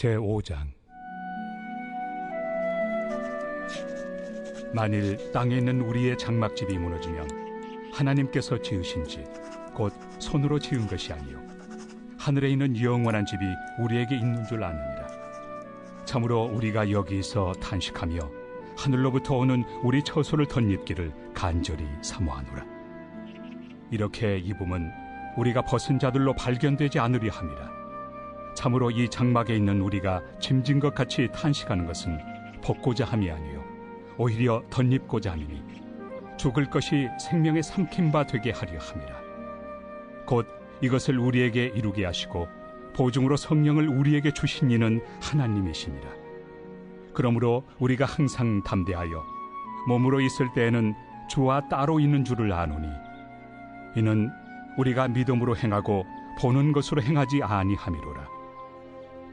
제5장. 만일 땅에 있는 우리의 장막집이 무너지면 하나님께서 지으신 집 곧 손으로 지은 것이 아니요. 하늘에 있는 영원한 집이 우리에게 있는 줄 아느니라. 참으로 우리가 여기서 탄식하며 하늘로부터 오는 우리 처소를 덧입기를 간절히 사모하노라. 이렇게 입음은 우리가 벗은 자들로 발견되지 않으려 함이라 참으로 이 장막에 있는 우리가 짐진 것 같이 탄식하는 것은 벗고자 함이 아니요. 오히려 덧입고자 함이니 죽을 것이 생명의 삼킨 바 되게 하려 함이라. 곧 이것을 우리에게 이루게 하시고 보증으로 성령을 우리에게 주신 이는 하나님이시니라. 그러므로 우리가 항상 담대하여 몸으로 있을 때에는 주와 따로 있는 줄을 아노니 이는 우리가 믿음으로 행하고 보는 것으로 행하지 아니함이로라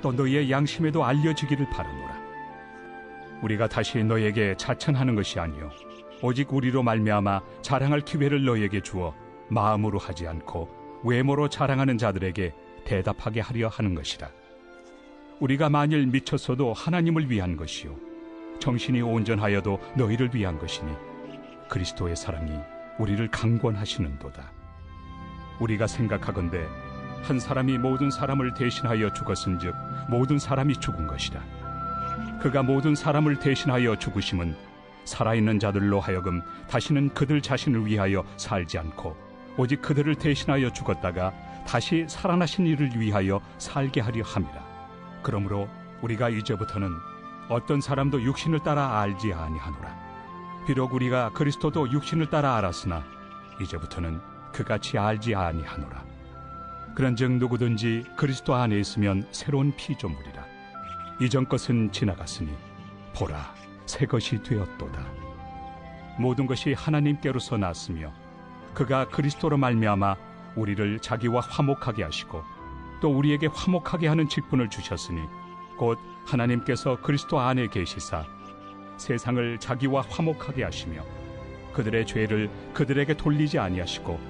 또 너희의 양심에도 알려지기를 바라노라. 우리가 다시 너에게 자천하는 것이 아니요 오직 우리로 말미암아 자랑할 기회를 너에게 주어 마음으로 하지 않고 외모로 자랑하는 자들에게 대답하게 하려 하는 것이라. 우리가 만일 미쳤어도 하나님을 위한 것이요 정신이 온전하여도 너희를 위한 것이니 그리스도의 사랑이 우리를 강권하시는도다. 우리가 생각하건대 한 사람이 모든 사람을 대신하여 죽었은즉 모든 사람이 죽은 것이라. 그가 모든 사람을 대신하여 죽으심은 살아있는 자들로 하여금 다시는 그들 자신을 위하여 살지 않고 오직 그들을 대신하여 죽었다가 다시 살아나신 이를 위하여 살게 하려 함이라. 그러므로 우리가 이제부터는 어떤 사람도 육신을 따라 알지 아니하노라. 비록 우리가 그리스도도 육신을 따라 알았으나 이제부터는 그같이 알지 아니하노라. 그런즉 누구든지 그리스도 안에 있으면 새로운 피조물이라. 이전 것은 지나갔으니 보라 새 것이 되었도다. 모든 것이 하나님께로서 났으며 그가 그리스도로 말미암아 우리를 자기와 화목하게 하시고 또 우리에게 화목하게 하는 직분을 주셨으니 곧 하나님께서 그리스도 안에 계시사 세상을 자기와 화목하게 하시며 그들의 죄를 그들에게 돌리지 아니하시고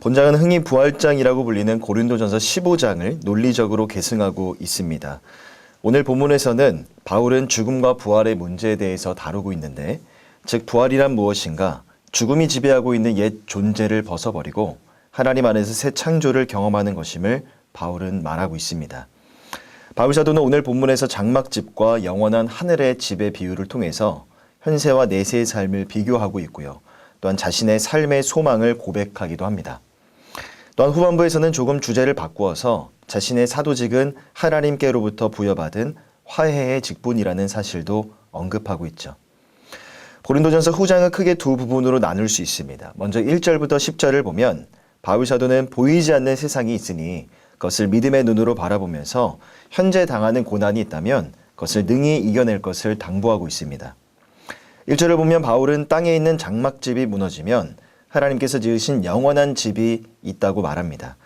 본장은 흥이 부활장이라고 불리는 고린도전서 15장을 논리적으로 계승하고 있습니다. 오늘 본문에서는 바울은 죽음과 부활의 문제에 대해서 다루고 있는데, 즉 부활이란 무엇인가, 죽음이 지배하고 있는 옛 존재를 벗어버리고 하나님 안에서 새 창조를 경험하는 것임을 바울은 말하고 있습니다. 바울 사도는 오늘 본문에서 장막집과 영원한 하늘의 집의 비유를 통해서 현세와 내세의 삶을 비교하고 있고요. 또한 자신의 삶의 소망을 고백하기도 합니다. 또한 후반부에서는 조금 주제를 바꾸어서 자신의 사도직은 하나님께로부터 부여받은 화해의 직분이라는 사실도 언급하고 있죠. 고린도전서 후장은 크게 두 부분으로 나눌 수 있습니다. 먼저 1절부터 10절을 보면 바울 사도는 보이지 않는 세상이 있으니 그것을 믿음의 눈으로 바라보면서 현재 당하는 고난이 있다면 그것을 능히 이겨낼 것을 당부하고 있습니다. 1절을 보면 바울은 땅에 있는 장막집이 무너지면 하나님께서 지으신 영원한 집이 있다고 말합니다.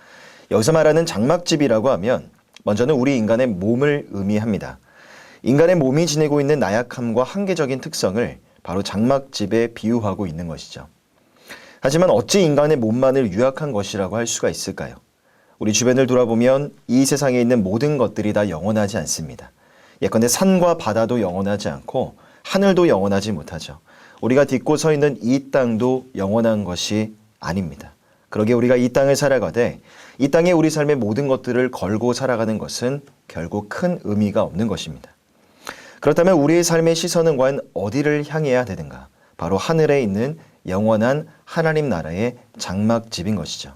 여기서 말하는 장막집이라고 하면 먼저는 우리 인간의 몸을 의미합니다. 인간의 몸이 지니고 있는 나약함과 한계적인 특성을 바로 장막집에 비유하고 있는 것이죠. 하지만 어찌 인간의 몸만을 유약한 것이라고 할 수가 있을까요? 우리 주변을 돌아보면 이 세상에 있는 모든 것들이 다 영원하지 않습니다. 예컨대 산과 바다도 영원하지 않고 하늘도 영원하지 못하죠. 우리가 딛고 서 있는 이 땅도 영원한 것이 아닙니다. 그러게 우리가 이 땅을 살아가되 이 땅에 우리 삶의 모든 것들을 걸고 살아가는 것은 결국 큰 의미가 없는 것입니다. 그렇다면 우리의 삶의 시선은 과연 어디를 향해야 되는가? 바로 하늘에 있는 영원한 하나님 나라의 장막집인 것이죠.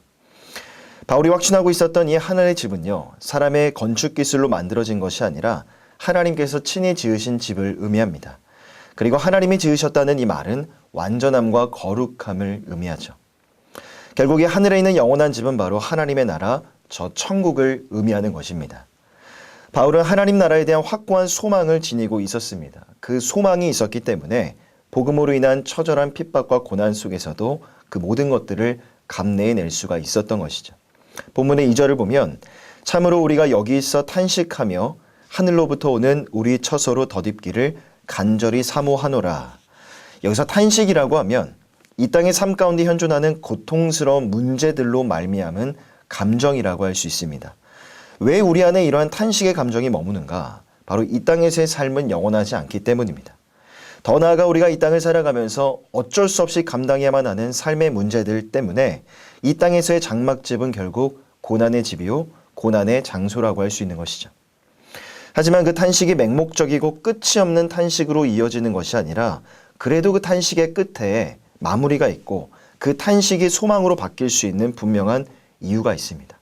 바울이 확신하고 있었던 이 하늘의 집은요, 사람의 건축 기술로 만들어진 것이 아니라 하나님께서 친히 지으신 집을 의미합니다. 그리고 하나님이 지으셨다는 이 말은 완전함과 거룩함을 의미하죠. 결국 이 하늘에 있는 영원한 집은 바로 하나님의 나라, 저 천국을 의미하는 것입니다. 바울은 하나님 나라에 대한 확고한 소망을 지니고 있었습니다. 그 소망이 있었기 때문에 복음으로 인한 처절한 핍박과 고난 속에서도 그 모든 것들을 감내해낼 수가 있었던 것이죠. 본문의 2절을 보면 참으로 우리가 여기 있어 탄식하며 하늘로부터 오는 우리 처소로 덧입기를 간절히 사모하노라. 여기서 탄식이라고 하면 이 땅의 삶 가운데 현존하는 고통스러운 문제들로 말미암은 감정이라고 할 수 있습니다. 왜 우리 안에 이러한 탄식의 감정이 머무는가? 바로 이 땅에서의 삶은 영원하지 않기 때문입니다. 더 나아가 우리가 이 땅을 살아가면서 어쩔 수 없이 감당해야만 하는 삶의 문제들 때문에 이 땅에서의 장막집은 결국 고난의 집이요, 고난의 장소라고 할 수 있는 것이죠. 하지만 그 탄식이 맹목적이고 끝이 없는 탄식으로 이어지는 것이 아니라 그래도 그 탄식의 끝에 마무리가 있고 그 탄식이 소망으로 바뀔 수 있는 분명한 이유가 있습니다.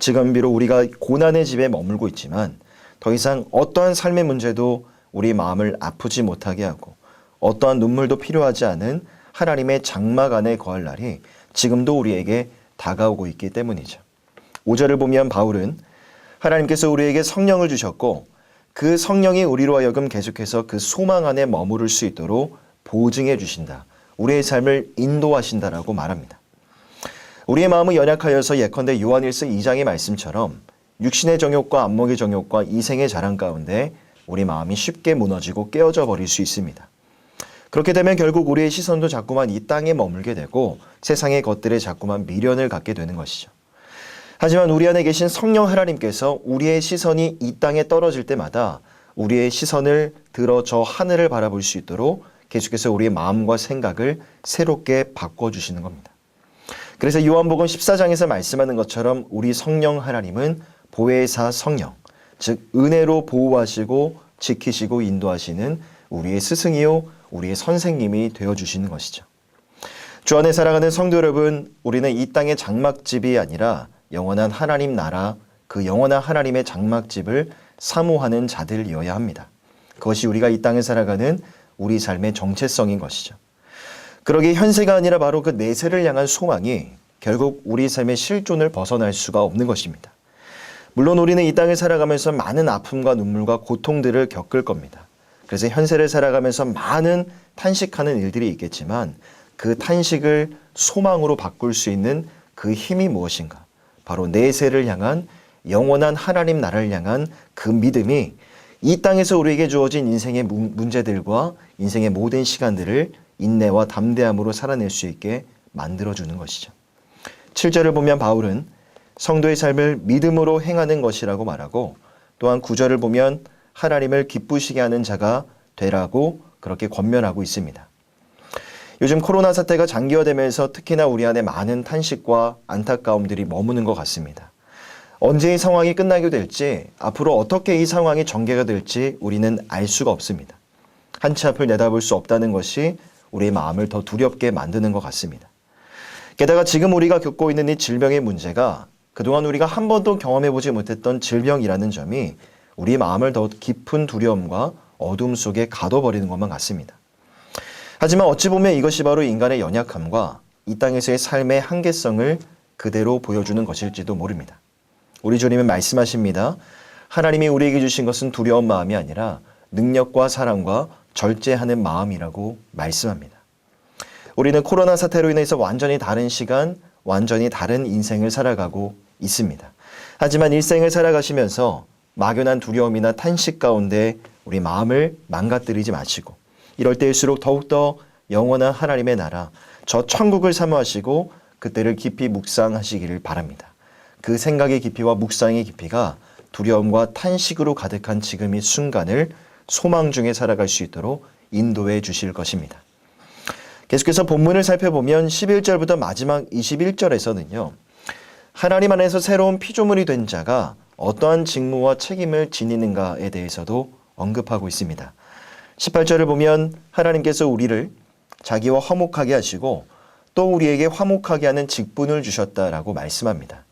지금 비록 우리가 고난의 집에 머물고 있지만 더 이상 어떠한 삶의 문제도 우리 마음을 아프지 못하게 하고 어떠한 눈물도 필요하지 않은 하나님의 장막 안에 거할 날이 지금도 우리에게 다가오고 있기 때문이죠. 5절을 보면 바울은 하나님께서 우리에게 성령을 주셨고 그 성령이 우리로 하여금 계속해서 그 소망 안에 머무를 수 있도록 보증해 주신다. 우리의 삶을 인도하신다라고 말합니다. 우리의 마음은 연약하여서 예컨대 요한일서 2장의 말씀처럼 육신의 정욕과 안목의 정욕과 이생의 자랑 가운데 우리 마음이 쉽게 무너지고 깨어져 버릴 수 있습니다. 그렇게 되면 결국 우리의 시선도 자꾸만 이 땅에 머물게 되고 세상의 것들에 자꾸만 미련을 갖게 되는 것이죠. 하지만 우리 안에 계신 성령 하나님께서 우리의 시선이 이 땅에 떨어질 때마다 우리의 시선을 들어 저 하늘을 바라볼 수 있도록 계속해서 우리의 마음과 생각을 새롭게 바꿔주시는 겁니다. 그래서 요한복음 14장에서 말씀하는 것처럼 우리 성령 하나님은 보혜사 성령, 즉 은혜로 보호하시고 지키시고 인도하시는 우리의 스승이요 우리의 선생님이 되어 주시는 것이죠. 주 안에 살아가는 성도 여러분, 우리는 이 땅의 장막집이 아니라 영원한 하나님 나라, 그 영원한 하나님의 장막집을 사모하는 자들이어야 합니다. 그것이 우리가 이 땅에 살아가는 우리 삶의 정체성인 것이죠. 그러기에 현세가 아니라 바로 그 내세를 향한 소망이 결국 우리 삶의 실존을 벗어날 수가 없는 것입니다. 물론 우리는 이 땅을 살아가면서 많은 아픔과 눈물과 고통들을 겪을 겁니다. 그래서 현세를 살아가면서 많은 탄식하는 일들이 있겠지만 그 탄식을 소망으로 바꿀 수 있는 그 힘이 무엇인가? 바로 내세를 향한 영원한 하나님 나라를 향한 그 믿음이 이 땅에서 우리에게 주어진 인생의 문- 문제들과 인생의 모든 시간들을 인내와 담대함으로 살아낼 수 있게 만들어주는 것이죠. 7절을 보면 바울은 성도의 삶을 믿음으로 행하는 것이라고 말하고 또한 9절을 보면 하나님을 기쁘시게 하는 자가 되라고 그렇게 권면하고 있습니다. 요즘 코로나 사태가 장기화되면서 특히나 우리 안에 많은 탄식과 안타까움들이 머무는 것 같습니다. 언제 이 상황이 끝나게 될지, 앞으로 어떻게 이 상황이 전개가 될지 우리는 알 수가 없습니다. 한치 앞을 내다볼 수 없다는 것이 우리의 마음을 더 두렵게 만드는 것 같습니다. 게다가 지금 우리가 겪고 있는 이 질병의 문제가 그동안 우리가 한 번도 경험해 보지 못했던 질병이라는 점이 우리 마음을 더 깊은 두려움과 어둠 속에 가둬버리는 것만 같습니다. 하지만 어찌 보면 이것이 바로 인간의 연약함과 이 땅에서의 삶의 한계성을 그대로 보여주는 것일지도 모릅니다. 우리 주님은 말씀하십니다. 하나님이 우리에게 주신 것은 두려운 마음이 아니라 능력과 사랑과 절제하는 마음이라고 말씀합니다. 우리는 코로나 사태로 인해서 완전히 다른 시간, 완전히 다른 인생을 살아가고 있습니다. 하지만 일생을 살아가시면서 막연한 두려움이나 탄식 가운데 우리 마음을 망가뜨리지 마시고 이럴 때일수록 더욱더 영원한 하나님의 나라, 저 천국을 사모하시고 그때를 깊이 묵상하시기를 바랍니다. 그 생각의 깊이와 묵상의 깊이가 두려움과 탄식으로 가득한 지금 이 순간을 소망 중에 살아갈 수 있도록 인도해 주실 것입니다. 계속해서 본문을 살펴보면 11절부터 마지막 21절에서는요. 하나님 안에서 새로운 피조물이 된 자가 어떠한 직무와 책임을 지니는가에 대해서도 언급하고 있습니다. 18절을 보면 하나님께서 우리를 자기와 화목하게 하시고 또 우리에게 화목하게 하는 직분을 주셨다라고 말씀합니다.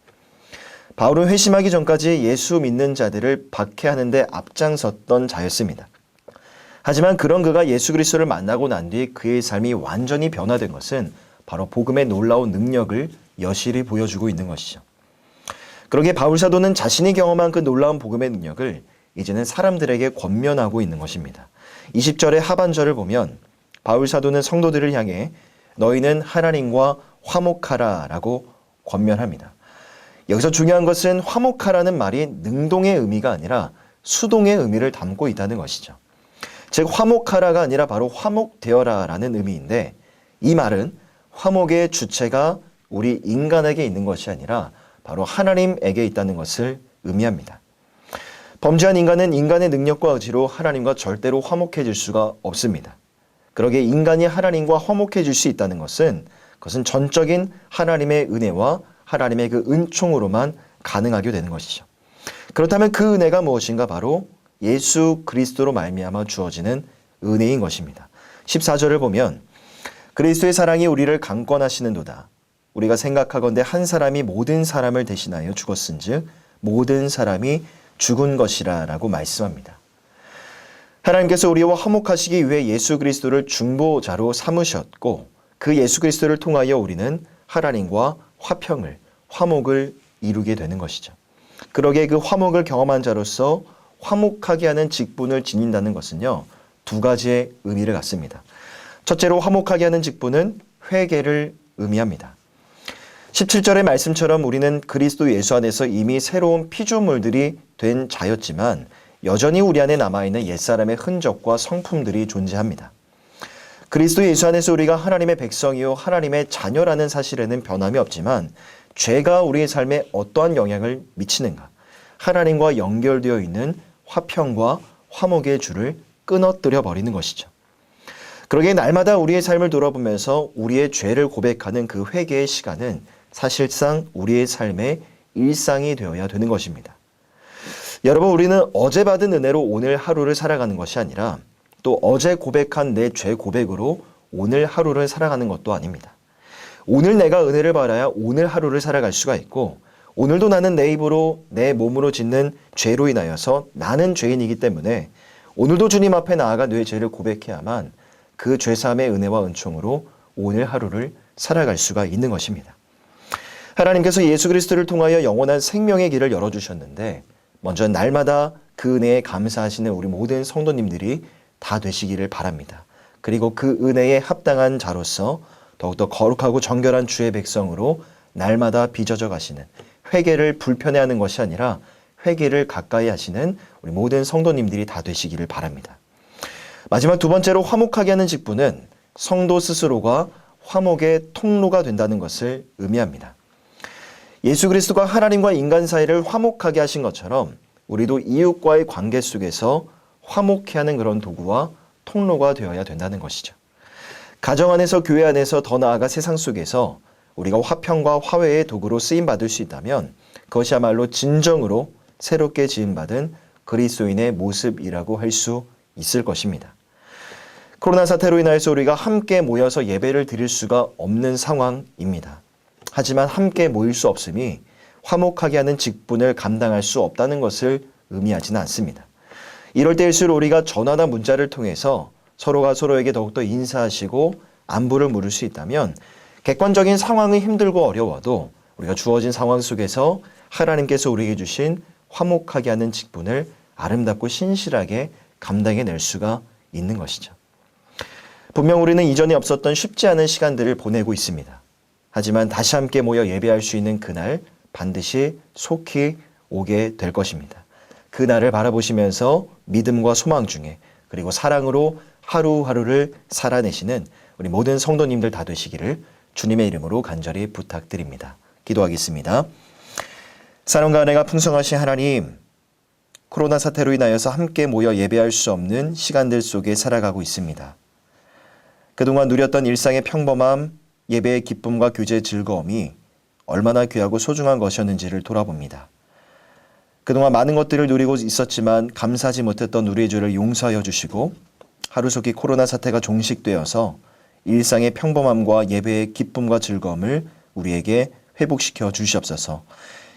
바울은 회심하기 전까지 예수 믿는 자들을 박해하는데 앞장섰던 자였습니다. 하지만 그런 그가 예수 그리스도를 만나고 난 뒤 그의 삶이 완전히 변화된 것은 바로 복음의 놀라운 능력을 여실히 보여주고 있는 것이죠. 그러기에 바울 사도는 자신이 경험한 그 놀라운 복음의 능력을 이제는 사람들에게 권면하고 있는 것입니다. 20절의 하반절을 보면 바울 사도는 성도들을 향해 너희는 하나님과 화목하라라고 권면합니다. 여기서 중요한 것은 화목하라는 말이 능동의 의미가 아니라 수동의 의미를 담고 있다는 것이죠. 즉 화목하라가 아니라 바로 화목되어라라는 의미인데 이 말은 화목의 주체가 우리 인간에게 있는 것이 아니라 바로 하나님에게 있다는 것을 의미합니다. 범죄한 인간은 인간의 능력과 의지로 하나님과 절대로 화목해질 수가 없습니다. 그러기에 인간이 하나님과 화목해질 수 있다는 것은 그것은 전적인 하나님의 은혜와 하나님의 그 은총으로만 가능하게 되는 것이죠. 그렇다면 그 은혜가 무엇인가 바로 예수 그리스도로 말미암아 주어지는 은혜인 것입니다. 14절을 보면 그리스도의 사랑이 우리를 강권하시는도다. 우리가 생각하건대 한 사람이 모든 사람을 대신하여 죽었은즉 모든 사람이 죽은 것이라라고 말씀합니다. 하나님께서 우리와 화목하시기 위해 예수 그리스도를 중보자로 삼으셨고 그 예수 그리스도를 통하여 우리는 하나님과 화평을 화목을 이루게 되는 것이죠. 그러기에 그 화목을 경험한 자로서 화목하게 하는 직분을 지닌다는 것은요. 두 가지의 의미를 갖습니다. 첫째로 화목하게 하는 직분은 회개를 의미합니다. 17절의 말씀처럼 우리는 그리스도 예수 안에서 이미 새로운 피조물들이 된 자였지만 여전히 우리 안에 남아있는 옛사람의 흔적과 성품들이 존재합니다. 그리스도 예수 안에서 우리가 하나님의 백성이요 하나님의 자녀라는 사실에는 변함이 없지만 죄가 우리의 삶에 어떠한 영향을 미치는가? 하나님과 연결되어 있는 화평과 화목의 줄을 끊어뜨려 버리는 것이죠. 그러기에 날마다 우리의 삶을 돌아보면서 우리의 죄를 고백하는 그 회개의 시간은 사실상 우리의 삶의 일상이 되어야 되는 것입니다. 여러분, 우리는 어제 받은 은혜로 오늘 하루를 살아가는 것이 아니라 또 어제 고백한 내 죄 고백으로 오늘 하루를 살아가는 것도 아닙니다. 오늘 내가 은혜를 받아야 오늘 하루를 살아갈 수가 있고 오늘도 나는 내 입으로 내 몸으로 짓는 죄로 인하여서 나는 죄인이기 때문에 오늘도 주님 앞에 나아가 내 죄를 고백해야만 그 죄사함의 은혜와 은총으로 오늘 하루를 살아갈 수가 있는 것입니다. 하나님께서 예수 그리스도를 통하여 영원한 생명의 길을 열어주셨는데 먼저 날마다 그 은혜에 감사하시는 우리 모든 성도님들이 다 되시기를 바랍니다. 그리고 그 은혜에 합당한 자로서 더욱더 거룩하고 정결한 주의 백성으로 날마다 빚어져 가시는 회개를 불편해하는 것이 아니라 회개를 가까이 하시는 우리 모든 성도님들이 다 되시기를 바랍니다. 마지막 두 번째로 화목하게 하는 직분은 성도 스스로가 화목의 통로가 된다는 것을 의미합니다. 예수 그리스도가 하나님과 인간 사이를 화목하게 하신 것처럼 우리도 이웃과의 관계 속에서 화목해 하는 그런 도구와 통로가 되어야 된다는 것이죠. 가정 안에서 교회 안에서 더 나아가 세상 속에서 우리가 화평과 화해의 도구로 쓰임 받을 수 있다면 그것이야말로 진정으로 새롭게 지음 받은 그리스도인의 모습이라고 할 수 있을 것입니다. 코로나 사태로 인하여서 우리가 함께 모여서 예배를 드릴 수가 없는 상황입니다. 하지만 함께 모일 수 없음이 화목하게 하는 직분을 감당할 수 없다는 것을 의미하지는 않습니다. 이럴 때일수록 우리가 전화나 문자를 통해서 서로가 서로에게 더욱더 인사하시고 안부를 물을 수 있다면 객관적인 상황이 힘들고 어려워도 우리가 주어진 상황 속에서 하나님께서 우리에게 주신 화목하게 하는 직분을 아름답고 신실하게 감당해 낼 수가 있는 것이죠. 분명 우리는 이전에 없었던 쉽지 않은 시간들을 보내고 있습니다. 하지만 다시 함께 모여 예배할 수 있는 그날 반드시 속히 오게 될 것입니다. 그날을 바라보시면서 믿음과 소망 중에 그리고 사랑으로 하루하루를 살아내시는 우리 모든 성도님들 다 되시기를 주님의 이름으로 간절히 부탁드립니다. 기도하겠습니다. 사랑과 은혜가 풍성하신 하나님, 코로나 사태로 인하여서 함께 모여 예배할 수 없는 시간들 속에 살아가고 있습니다. 그동안 누렸던 일상의 평범함, 예배의 기쁨과 교제의 즐거움이 얼마나 귀하고 소중한 것이었는지를 돌아봅니다. 그동안 많은 것들을 누리고 있었지만 감사하지 못했던 우리의 죄를 용서하여 주시고 하루속히 코로나 사태가 종식되어서 일상의 평범함과 예배의 기쁨과 즐거움을 우리에게 회복시켜 주시옵소서.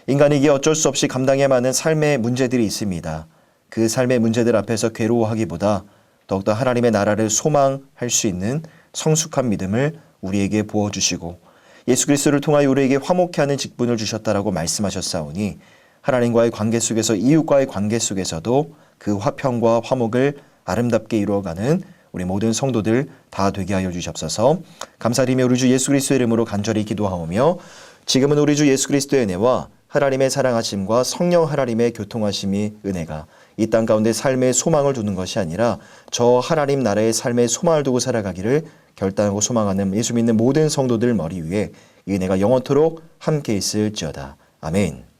인간이기에 어쩔 수 없이 감당해야만 하는 삶의 문제들이 있습니다. 그 삶의 문제들 앞에서 괴로워하기보다 더욱더 하나님의 나라를 소망할 수 있는 성숙한 믿음을 우리에게 부어 주시고 예수 그리스도를 통하여 우리에게 화목케 하는 직분을 주셨다라고 말씀하셨사오니 하나님과의 관계 속에서 이웃과의 관계 속에서도 그 화평과 화목을 아름답게 이루어가는 우리 모든 성도들 다 되게 하여 주시옵소서. 감사드리며 우리 주 예수 그리스도의 이름으로 간절히 기도하오며 지금은 우리 주 예수 그리스도의 은혜와 하나님의 사랑하심과 성령 하나님의 교통하심이 은혜가 이 땅 가운데 삶의 소망을 두는 것이 아니라 저 하나님 나라의 삶의 소망을 두고 살아가기를 결단하고 소망하는 예수 믿는 모든 성도들 머리 위에 이 은혜가 영원토록 함께 있을지어다. 아멘.